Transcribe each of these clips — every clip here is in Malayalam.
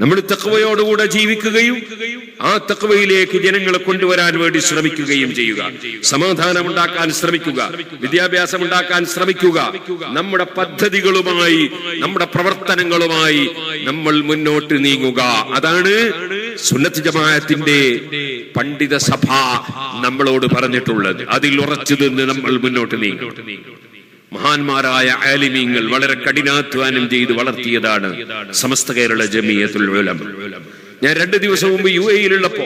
നമ്മൾ തക്കവയോടുകൂടെ ജീവിക്കുകയും ആ തക്കവയിലേക്ക് ജനങ്ങളെ കൊണ്ടുവരാൻ വേണ്ടി ശ്രമിക്കുകയും ചെയ്യുക. സമാധാനം ഉണ്ടാക്കാൻ ശ്രമിക്കുക. വിദ്യാഭ്യാസം ഉണ്ടാക്കാൻ ശ്രമിക്കുക. നമ്മുടെ പദ്ധതികളുമായി നമ്മുടെ പ്രവർത്തനങ്ങളുമായി നമ്മൾ മുന്നോട്ട് നീങ്ങുക. അതാണ് സുന്നത്ത് ജമാഅത്തിന്റെ പണ്ഡിത സഭ നമ്മളോട് പറഞ്ഞിട്ടുള്ളത്. അതിൽ ഉറച്ചു നിന്ന് നമ്മൾ മുന്നോട്ട് നീങ്ങും മഹാന്മാരായ ആലിമീങ്ങൾ വളരെ കഠിനാധ്വാനം ചെയ്ത് വളർത്തിയതാണ് സമസ്ത കേരള ജമിയത്തുൽ ഞാൻ രണ്ട് ദിവസം മുമ്പ് യു എയിലുള്ളപ്പോ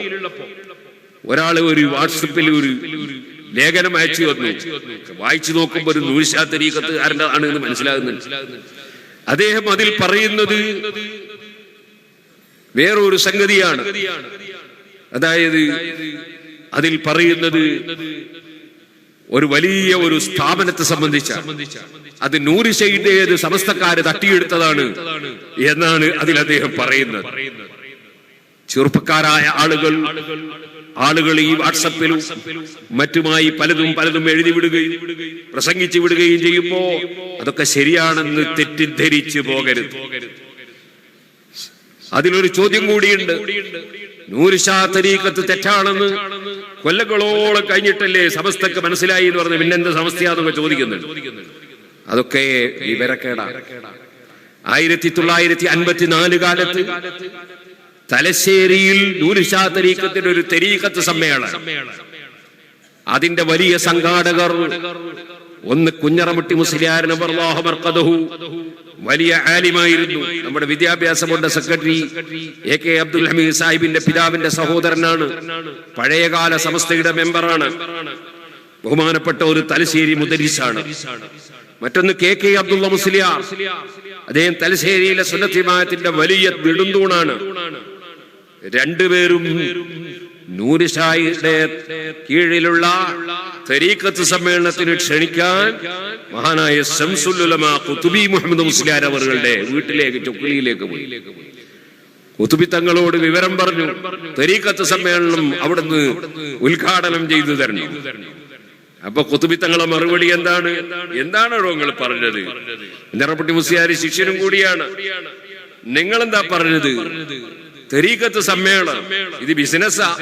ഒരാൾ ഒരു വാട്സപ്പിൽ ഒരു ലേഖനം അയച്ചു തന്നു. വായിച്ചു നോക്കുമ്പോൾ ഒരു നൂർഷാ തരീക്കത്തുകാരന്റെ ആണ് എന്ന് മനസ്സിലാകുന്നുണ്ട്. അദ്ദേഹം അതിൽ പറയുന്നത് വേറൊരു സംഗതിയാണ്. അതായത് അതിൽ പറയുന്നത് ഒരു വലിയ ഒരു സ്ഥാപനത്തെ സംബന്ധിച്ച അത് നൂറിശയുടേത് സമസ്തക്കാര് തട്ടിയെടുത്തതാണ് എന്നാണ് അതിൽ അദ്ദേഹം പറയുന്നത്. ചെറുപ്പക്കാരായ ആളുകൾ ആളുകൾ ഈ വാട്സപ്പിലും മറ്റുമായി പലതും പലതും എഴുതി വിടുകയും പ്രസംഗിച്ചു വിടുകയും ചെയ്യുമ്പോ അതൊക്കെ ശരിയാണെന്ന് തെറ്റിദ്ധരിച്ചു പോകരുത്. അതിലൊരു ചോദ്യം കൂടിയുണ്ട്. നൂരുഷാ തരീക്കത്ത് തെറ്റാണെന്ന് കൊല്ലങ്ങളോളം കഴിഞ്ഞിട്ടല്ലേ സമസ്തക്ക് മനസ്സിലായി എന്ന് പറഞ്ഞ് പിന്നെന്ത് സമസ്തയാന്നൊക്കെ ചോദിക്കുന്നുണ്ട്. അതൊക്കെ വിവരക്കേടാണ് ആയിരത്തി തൊള്ളായിരത്തി അൻപത്തിനാല് കാലത്ത് തലശ്ശേരിയിൽ നൂർഷാ തരീക്കത്തിന്റെ ഒരു തെരീക്കത്ത് സമ്മേളനം. അതിന്റെ വലിയ സംഘാടകർ ഒന്ന് കുഞ്ഞറമുട്ടി മുസ്ലിയാരൻ വലിയ ആലിമായിരുന്നു. നമ്മുടെ വിദ്യാഭ്യാസ board secretary A K Abdul Hameed സാഹിബിന്റെ പിതാവിന്റെ സഹോദരനാണ്. പഴയകാല സമസ്തയുടെ മെമ്പറാണ്. ബഹുമാനപ്പെട്ട ഒരു തലശ്ശേരി മുദരിസാണ്. മറ്റൊന്ന് കെ കെ അബ്ദുള്ള മുസ്ലിയാർ അദ്ദേഹം തലശ്ശേരിയിലെ സുന്നത്തിമായത്തിന്റെ വലിയ നെടുന്തൂണാണ്. രണ്ടുപേരും നൂരിഷായിയുടെ കീഴിലുള്ള തരീക്കത്ത് സമ്മേളനത്തിന് ക്ഷണിക്കാൻ മഹാനായ ശംസുല്ലുലമ കുത്തുബി മുഹമ്മദ് മുസ്ലിയാർ അവരുടെ വീട്ടിലേക്ക് ചൊക്കുലിയിലേക്ക് പോയി. കുത്തുബി തങ്ങളോട് വിവരം പറഞ്ഞു തരീക്കത്ത് സമ്മേളനം അവിടുന്ന് ഉദ്ഘാടനം ചെയ്തു തരണം അപ്പൊ കുത്തുബി തങ്ങളെ മറുപടി എന്താണ്? എന്താണോ നിങ്ങൾ പറഞ്ഞത്? നിറപ്പട്ടി മുസ്ലിയാർ ശിഷ്യനും കൂടിയാണ്. നിങ്ങൾ എന്താ പറഞ്ഞത്? തെരീക്കത്ത് സമ്മേളനം. ഇത് ബിസിനസ്സാ.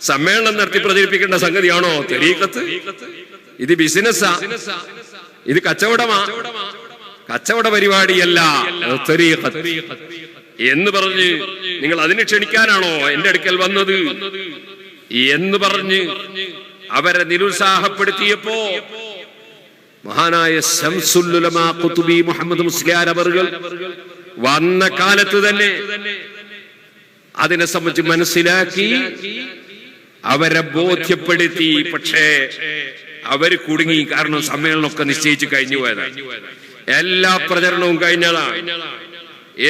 സമ്മേളനം നടത്തി പ്രചരിപ്പിക്കേണ്ട സംഗതിയാണോ? തെരീക്കത്ത്. ഇത് ബിസിനസ്സാ. ഇത് കച്ചവടമാ. കച്ചവട പരിപാടിയല്ല എന്ന് പറഞ്ഞ് നിങ്ങൾ അതിന് ക്ഷണിക്കാനാണോ എന്റെ അടുക്കൽ വന്നത്? എന്ന് പറഞ്ഞ് അവരെ നിരുത്സാഹപ്പെടുത്തിയപ്പോ മഹാനായ ശംസുല്ലുലമാ കുത്തുബി മുഹമ്മദ് മുസ്ലിയാർ അവർ വന്ന കാലത്ത് തന്നെ അതിനെ സംബന്ധിച്ച് മനസ്സിലാക്കി അവരെ ബോധ്യപ്പെടുത്തി. പക്ഷേ അവർ കുടുങ്ങി. കാരണം സമ്മേളനമൊക്കെ നിശ്ചയിച്ചു കഴിഞ്ഞു പോയതാണ് എല്ലാ പ്രചരണവും കഴിഞ്ഞതാണ്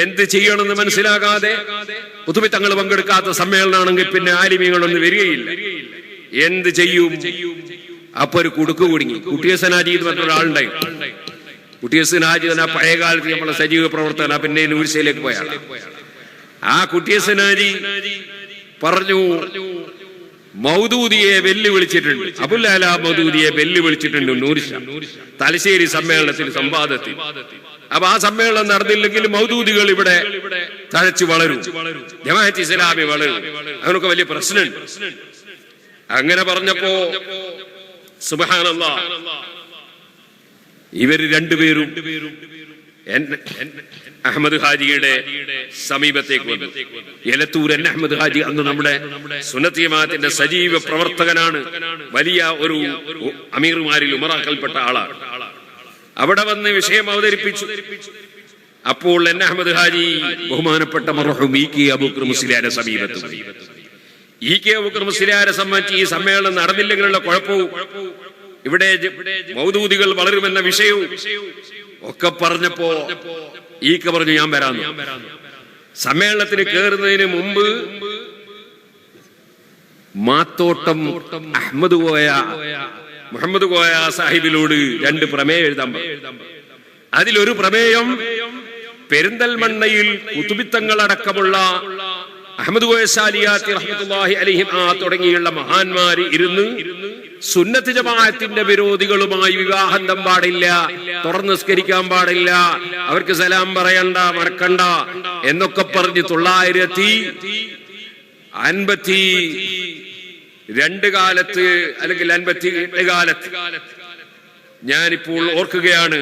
എന്ത് ചെയ്യണമെന്ന് മനസ്സിലാകാതെ പുതുമി തങ്ങൾ പങ്കെടുക്കാത്ത സമ്മേളനമാണെങ്കിൽ പിന്നെ ആലിമ്യങ്ങളൊന്നും വരികയില്ല. എന്ത് ചെയ്യും? അപ്പൊ ഒരു കുടുക്ക് കുടുങ്ങി. കുട്ടിയസൻ എന്ന് പറഞ്ഞ ഒരാളുണ്ടായി കുട്ടിയസനാജി തന്നെ പഴയ കാലത്ത് നമ്മളെ സജീവ പ്രവർത്തന പിന്നെ നൂരിശയിലേക്ക് പോയാണ് ആ കുട്ടിയസനാജി പറഞ്ഞു മൗദൂദിയെ വെല്ലുവിളിച്ചിട്ടുണ്ട്. അബുല്ലാല മൗദൂദിയെ വെല്ലുവിളിച്ചിട്ടുണ്ട് നൂറിശ തലശ്ശേരി സമ്മേളനത്തിൽ സംവാദത്തിൽ. അപ്പൊ ആ സമ്മേളനം നടന്നില്ലെങ്കിൽ മൗദൂദികൾ ഇവിടെ തഴച്ചു വളരും. ജമാഅത്ത് ഇസ്ലാമി വളരും. അങ്ങനൊക്കെ വലിയ പ്രശ്നമുണ്ട്. അങ്ങനെ പറഞ്ഞപ്പോ സുബ്ഹാനല്ലാഹ് ഇവർ രണ്ടുപേരും അഹമ്മദ് ഹാജിയുടെ സമീപത്തേക്ക് വന്നു. എലത്തൂർ എൻ അഹമ്മദ് ഹാജി അന്ന് നമ്മുടെ സുനത്തിയമാത്തിന്റെ സജീവ പ്രവർത്തകനാണ്. വലിയ ഒരു അമീർമാരിൽ ഉമറാക്കൽപ്പെട്ട ആളാണ്. അവിടെ വന്ന് വിഷയം അവതരിപ്പിച്ചു. അപ്പോൾ എൻ അഹമ്മദ് ഹാജി ബഹുമാനപ്പെട്ട മർഹൂം സമീപത്ത്. ഇ കെ മുസ്ലിയാരെ സംബന്ധിച്ച് ഈ സമ്മേളനം നടന്നില്ലെങ്കിലുള്ള കുഴപ്പവും. ഇവിടെ മൗദൂദികൾ വളരുമെന്ന വിഷയവും. ഒക്കെ പറഞ്ഞപ്പോ ഈ ക പറഞ്ഞു ഞാൻ വരാന്ന്. സമ്മേളനത്തിന് കയറുന്നതിന് മുമ്പ് മാത്തോട്ടം അഹമ്മദ് കോയ മുഹമ്മദ് കോയ സാഹിബിലോട് രണ്ട് പ്രമേയം എഴുതാൻ അതിലൊരു പ്രമേയം പെരിന്തൽമണ്ണയിൽ കുത്തുബിത്തങ്ങളടക്കമുള്ള അഹമ്മദ് കോയസാലിയാത്തി റഹ്മത്തുള്ളാഹി അലൈഹിം ആ തുടങ്ങിയുള്ള മഹാന്മാര് ഇരുന്ന് സുന്നത്ത് ജമാഅത്തിന്റെ വിരോധികളുമായി വിവാഹം പാടില്ല തുറന്ന് സ്കരിക്കാൻ പാടില്ല. അവർക്ക് സലാം പറയണ്ട മറക്കണ്ട എന്നൊക്കെ പറഞ്ഞ് തൊള്ളായിരത്തി അൻപത്തി രണ്ട് കാലത്ത് അല്ലെങ്കിൽ അൻപത്തി എട്ട് കാലത്ത് ഞാനിപ്പോൾ ഓർക്കുകയാണ്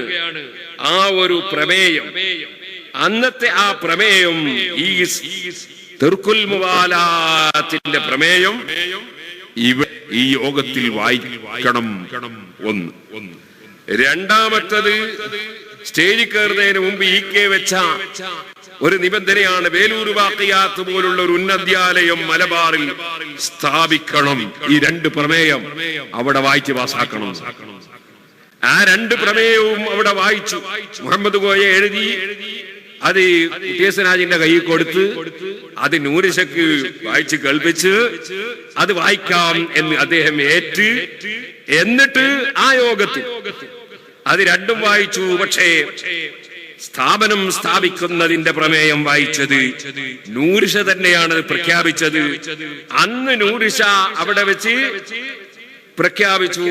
ആ ഒരു പ്രമേയം. അന്നത്തെ ആ പ്രമേയം ഈ തെർക്കുൽ മുവാലാത്തിന്റെ പ്രമേയം. ഈ യോഗത്തിൽ വായിക്കണം ഒന്ന് ഒന്ന്. രണ്ടാമത്തത് സ്റ്റേജിൽ കയറുന്നതിന് മുമ്പ് ഇ കെ വെച്ച ഒരു നിബന്ധനയാണ് വേലൂർ വാക്കിയാത്ത് പോലുള്ള ഒരു ഉന്നദ്യാലയം മലബാറിൽ സ്ഥാപിക്കണം. ഈ രണ്ട് പ്രമേയം അവിടെ വായിച്ച് പാസാക്കണം. ആ രണ്ട് പ്രമേയവും അവിടെ വായിച്ചു. മുഹമ്മദ് കോയ എഴുതി. അത് ഉദ്ദേശനാജിന്റെ കയ്യിൽ കൊടുത്ത് അത് നൂരിശക്ക് വായിച്ച് കേൾപ്പിച്ച് അത് വായിക്കാം എന്ന് അദ്ദേഹം ഏറ്റ്. എന്നിട്ട് ആ യോഗത്തിൽ അത് രണ്ടും വായിച്ചു. പക്ഷേ സ്ഥാപനം സ്ഥാപിക്കുന്നതിന്റെ പ്രമേയം വായിച്ചത് നൂരിഷ തന്നെയാണ് പ്രഖ്യാപിച്ചത്. അന്ന് നൂരിഷ അവിടെ വെച്ച് പ്രഖ്യാപിച്ചു.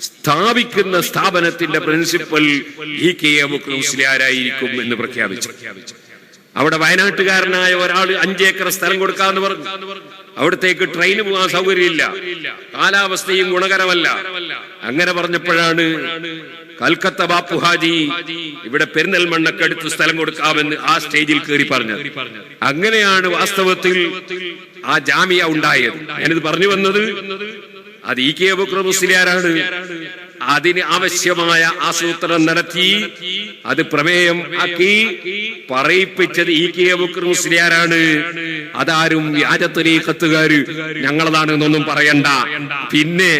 സ്ഥാപിക്കുന്ന സ്ഥാപനത്തിന്റെ പ്രിൻസിപ്പൽ ഇ കെ എ മുസ്ലിയാരായിരിക്കും എന്ന് പ്രഖ്യാപിച്ചു. അവിടെ വയനാട്ടുകാരനായ ഒരാൾ അഞ്ചേക്കർ സ്ഥലം കൊടുക്കാന്ന് പറഞ്ഞു. അവിടത്തേക്ക് ട്രെയിന് പോകാൻ സൗകര്യമില്ല. കാലാവസ്ഥയും ഗുണകരമല്ല. അങ്ങനെ പറഞ്ഞപ്പോഴാണ് കൽക്കത്ത ബാപ്പു ഹാജി ഇവിടെ പെരിന്തൽമണ്ണക്കടുത്ത് സ്ഥലം കൊടുക്കാമെന്ന് ആ സ്റ്റേജിൽ കയറി പറഞ്ഞത്. അങ്ങനെയാണ് വാസ്തവത്തിൽ ആ ജാമ്യ ഉണ്ടായത്. ഞാനിത് പറഞ്ഞു വന്നത് അത് ഇ കെ ബുക്രമുസ്ലിയാരാണ് അതിന് ആവശ്യമായ ആസൂത്രണം നടത്തി. അത് പ്രമേയം ആക്കി പറയിപ്പിച്ചത് ഇ കെ ബുക്രമുസ്ലിയാരാണ് അതാരും അതാരും വ്യാജത്തരീക്കത്തുകാര് ഞങ്ങളതാണ് എന്നൊന്നും പറയണ്ട. പിന്നെ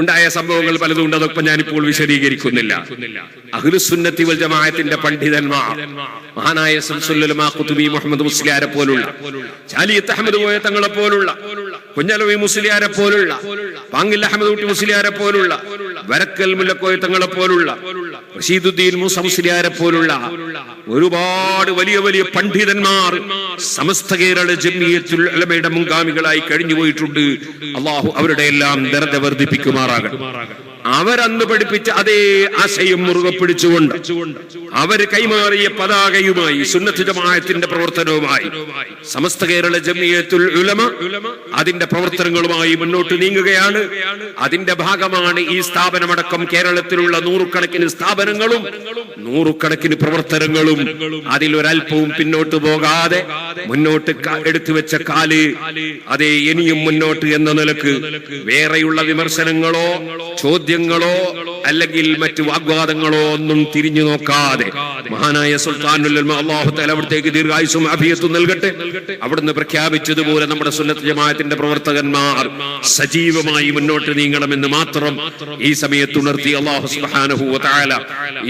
ഉണ്ടായ സംഭവങ്ങൾ പലതും ഉണ്ട്. അതൊക്കെ ഞാനിപ്പോൾ വിശദീകരിക്കുന്നില്ല. അഖിലുസുന്നത്തി വൽ ജമാഅത്തിന്റെ പണ്ഡിതന്മാർ മഹാനായ സംസുല്ലമ ഖുതുബി മുഹമ്മദ് മുസ്ലിയാരെ പോലുള്ള ചാലിയത്ത് അഹമ്മദ് പോയ തങ്ങളെ പോലുള്ള കുഞ്ഞലവി മുസ്ലിയാരെ പോലുള്ള പാങ്ങിൽ അഹമ്മദ് കുട്ടി മുസ്ലിയാരെ പോലുള്ള വരക്കൽ മുല്ലക്കോയ തങ്ങളെ പോലുള്ള റഷീദുദ്ദീൻ മൂസ മുസ്ലിയാരെ പോലുള്ള ഒരുപാട് വലിയ വലിയ പണ്ഡിതന്മാർ സമസ്ത കേരള ജമിയത്തുൽ മുൻഗാമികളായി കഴിഞ്ഞു പോയിട്ടുണ്ട് അള്ളാഹു അവരുടെ എല്ലാം ദർജ വർദ്ധിപ്പിക്കുമാറാകട്ടെ. അവരന്ന് പഠിപ്പിച്ച അതേ ആശയം മുറുകെ പിടിച്ചുകൊണ്ട് അവർ കൈമാറിയ പതാകയുമായി സുന്നത്ത് ജമാഅത്തിന്റെ പ്രവർത്തനവുമായി സമസ്ത കേരള ജമിയത്തുൽ ഉലമ അതിന്റെ പ്രവർത്തനങ്ങളുമായി മുന്നോട്ട് നീങ്ങുകയാണ്. അതിന്റെ ഭാഗമാണ് ഈ സ്ഥാപനമടക്കം കേരളത്തിലുള്ള നൂറുകണക്കിന് സ്ഥാപനങ്ങളും നൂറുകണക്കിന് പ്രവർത്തനങ്ങളും. അതിലൊരൽപ്പവും പിന്നോട്ട് പോകാതെ മുന്നോട്ട് എടുത്തു വെച്ച കാൽ അതേ ഇനിയും മുന്നോട്ട് എന്ന നിലയ്ക്ക് വേറെയുള്ള വിമർശനങ്ങളോ ചോദ്യങ്ങളോ അല്ലെങ്കിൽ മറ്റു വാഗ്വാദങ്ങളോ ഒന്നും തിരിഞ്ഞു നോക്കാതെ മഹാനായ സുൽത്താനുൽ അള്ളാഹു തആല അവിടത്തേക്ക് ദീർഘായുസും അഭിയത്തും നൽകട്ടെ. അവിടുന്ന് പ്രഖ്യാപിച്ചതുപോലെ നമ്മുടെ സുന്നത്ത് ജമാഅത്തിന്റെ പ്രവർത്തകന്മാർ സജീവമായി മുന്നോട്ട് നീങ്ങണമെന്ന് മാത്രം ഈ സമയത്ത് ഉണർത്തി അള്ളാഹു തആല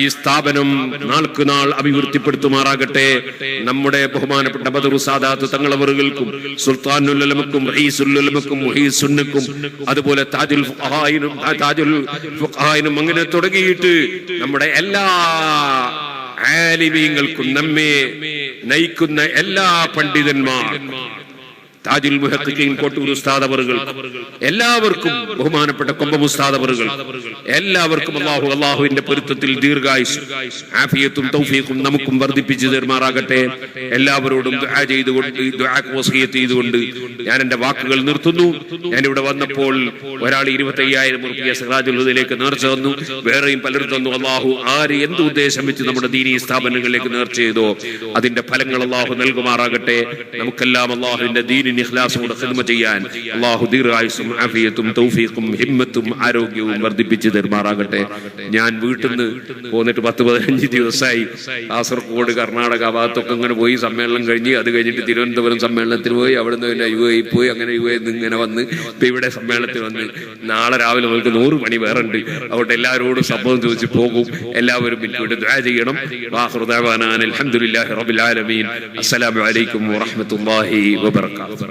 ഈ സ്ഥാപനം നാൾക്ക് നാൾ അഭിവൃദ്ധിപ്പെടുത്തുമാറാകട്ടെ. നമ്മുടെ ബഹുമാനപ്പെട്ട ബദറു സാദാത്ത് തങ്ങളവറുകൾക്കും സുൽത്താനുൽ റഹീസുല്ലമക്കും മുഹീസുന്നക്കും അതുപോലെ താജുൽ താജുൽ അങ്ങനെ തുടങ്ങിയിട്ട് നമ്മുടെ എല്ലാ ആലിമീങ്ങൾക്കും നമ്മെ നയിക്കുന്ന എല്ലാ പണ്ഡിതന്മാർ താജുൽ മുഹഖിഖീൻ കോട്ടൂർ ഉസ്താദ് അവറുകൾ എല്ലാവർക്കും ബഹുമാനപ്പെട്ട കൊമ്പം ഉസ്താദ് അവറുകൾ എല്ലാവർക്കും അള്ളാഹു അള്ളാഹുവിന്റെ പൊരുത്തത്തിൽ ദീർഘായുസ് ആഫിയത്തും തൗഫീഖും നമുക്കും വർദ്ധിപ്പിച്ചു തീർമാറാകട്ടെ എല്ലാവരോടും ചെയ്തുകൊണ്ട് ചെയ്തുകൊണ്ട് ഞാൻ എന്റെ വാക്കുകൾ നിർത്തുന്നു. ഞാൻ ഇവിടെ വന്നപ്പോൾ ഒരാൾ ഇരുപത്തി അയ്യായിരം റുപ്യ സിറാജുൽ ഹുദയിലേക്ക് നേർച്ച തന്നു. വേറെയും പലരും തന്നു. അള്ളാഹു ആര് എന്ത് ഉദ്ദേശം വെച്ച് നമ്മുടെ ദീനീ സ്ഥാപനങ്ങളിലേക്ക് നേർച്ച ചെയ്തോ അതിന്റെ ഫലങ്ങൾ അള്ളാഹു നൽകുമാറാകട്ടെ. നമുക്കെല്ലാം അള്ളാഹുവിന്റെ ദീനിന് ഇഖ്ലാസോടെ ഖിദ്മ ചെയ്യാൻ അള്ളാഹു ദീർഘായുസും ആഫിയത്തും തൗഫീഖും ഹിമ്മത്തും ആരോഗ്യവും വർദ്ധിപ്പിച്ചു തെരുമാറാകട്ടെ. ഞാൻ വീട്ടിൽ നിന്ന് പോന്നിട്ട് പത്ത് പതിനഞ്ച് ദിവസമായി കാസർഗോഡ് കർണാടക ഭാഗത്തൊക്കെ ഇങ്ങനെ പോയി സമ്മേളനം കഴിഞ്ഞ് അത് കഴിഞ്ഞിട്ട് തിരുവനന്തപുരം സമ്മേളനത്തിൽ പോയി അവിടെ നിന്ന് പിന്നെ യു എ പോയി അങ്ങനെ യു എ ഇങ്ങനെ വന്ന് ഇപ്പൊ ഇവിടെ സമ്മേളനത്തിൽ വന്ന്. നാളെ രാവിലെ നമുക്ക് നൂറ് മണി വേറെ ഉണ്ട് അവിടെ എല്ലാവരോടും സംഭവം ചോദിച്ച് പോകും. എല്ലാവരും വേണ്ടി ദ്വാ ചെയ്യണം. വാഹൃദാൻ അലഹമുല്ലാഹി റബിൽ ആലമീൻ. അസ്സലാമു അലൈക്കും വറഹ്മത്തുള്ളാഹി വബറകാതുഹു.